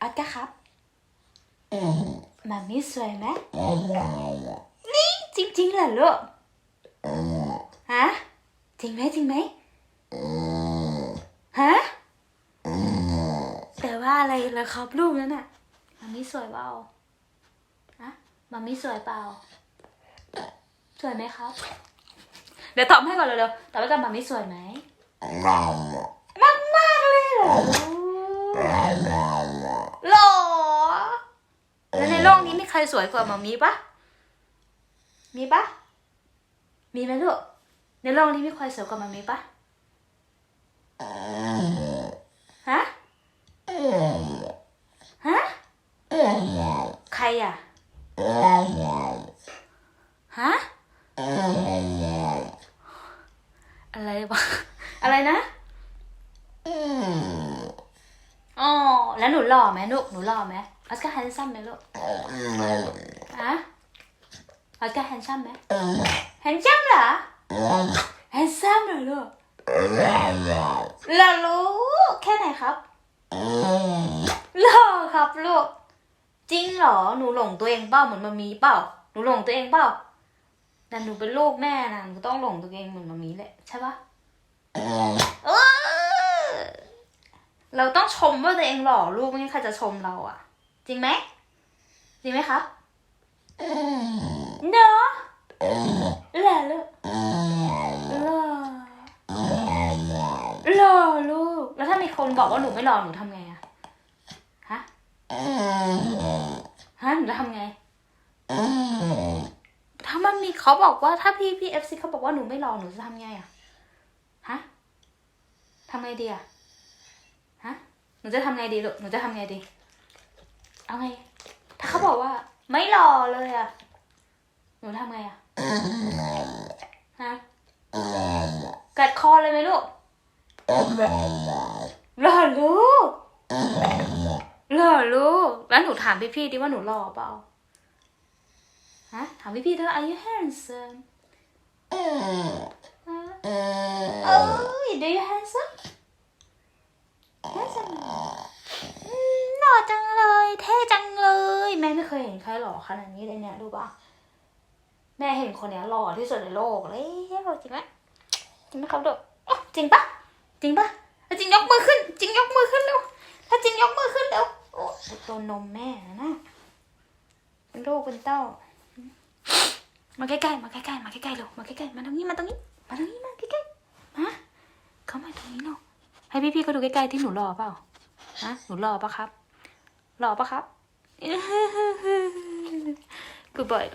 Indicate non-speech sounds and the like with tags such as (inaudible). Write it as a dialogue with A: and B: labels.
A: ออสการ์ครับมามีสวยไหมนี่จริงๆเหรอลูกฮะจริงไหมจริงไหมฮะแต่ว่าอะไรล่ะครับลูกนั้นน่ะมามีสวยเปล่าฮะมามีสวยเปล่าสวยไหมครับ เดี๋ยวตอบให้ก่อนเร็วๆตอบว่าจะมามีสวยไหมมากมากเลยเหรอหรอแล้ว ในโลกนี้มีใครสวยกว่ามามีปะมีปะมีไหมลูกในโลกนี้มีใครสวยกว่ามามีปะฮะฮะใครอะฮะอะไรวะอะไรนะอ๋อแล้วหนูหล่อไหมลูกหนูหล่อไหม ออสการ์แฮนซัมไหมลูกอะออสการ์แฮนซัมไหมแฮนซัมเหรอแฮนซัมเหรอลูกเรารู้แค่ไหนครับหล่อครับลูก จริงเหรอ หนูหลงตัวเองเปล่าเหมือนมามีเปล่า หนูหลงตัวเองเปล่าแต่หนูเป็นลูกแม่นะหนูต้องหลงตัวเองเหมือนมามีแหละใช่ปะเออเราต้องชมว่าตัวเองหล่อลูกไม่งั้นใครจะชมเราอะ จริงไหมจริงไหมครับเนอะแหละลูกหล่อหล่อลูก แล้วถ้ามีคนบอกว่าหนูไม่หล่อหนูทำไงอะฮะฮะหนูจะทำไงถ้ามันมีเขาบอกว่าถ้าพี่พี่เอฟซีเขาบอกว่าหนูไม่รอหนูจะทำไงอะฮะทำไงดีอะฮะหนูจะทำไงดีลูกหนูจะทำไงดีเอาไงถ้าเขาบอกว่า ไม่รอเลยอะหนูทำไงอะฮะ กัดคอเลยไหมลูกรอลูกรอลูก แล้วหนูถามพี่พี่ๆดิว่าหนูรอเปล่า ฮะ ถามพี่พี่ๆเธอ are you handsome ฮะเอ้ย do you handsome handsome หล่อจังเลยเท่ ไม่เคยเห็นใครหล่อขนาดนี้เลยเนี่ยดูป่ะแม่เห็นคนเนี้ยหล่อที่สุดในโลกเลยจริงไหมจริงไหมครับลูกจริงปะจริงปะถ้าจริงยกมือขึ้น จริงยกมือขึ้นเร็วถ้าจริงยกมือขึ้นเร็วโอ้ตัวนมแม่นะเป็นโรคเป็นเต้า มาใกล้ๆมาใกล้ๆมาใกล้ๆเร็วมาใกล้ๆมาตรงนี้มาตรงนี้มาตรงนี้มาใกล้ๆมาเข้ามาตรงนี้เนาะให้พี่ๆเขาดูใกล้ๆที่หนูหล่อเปล่าฮะหนูหล่อปะครับหล่อปะครับ (laughs) Goodbye.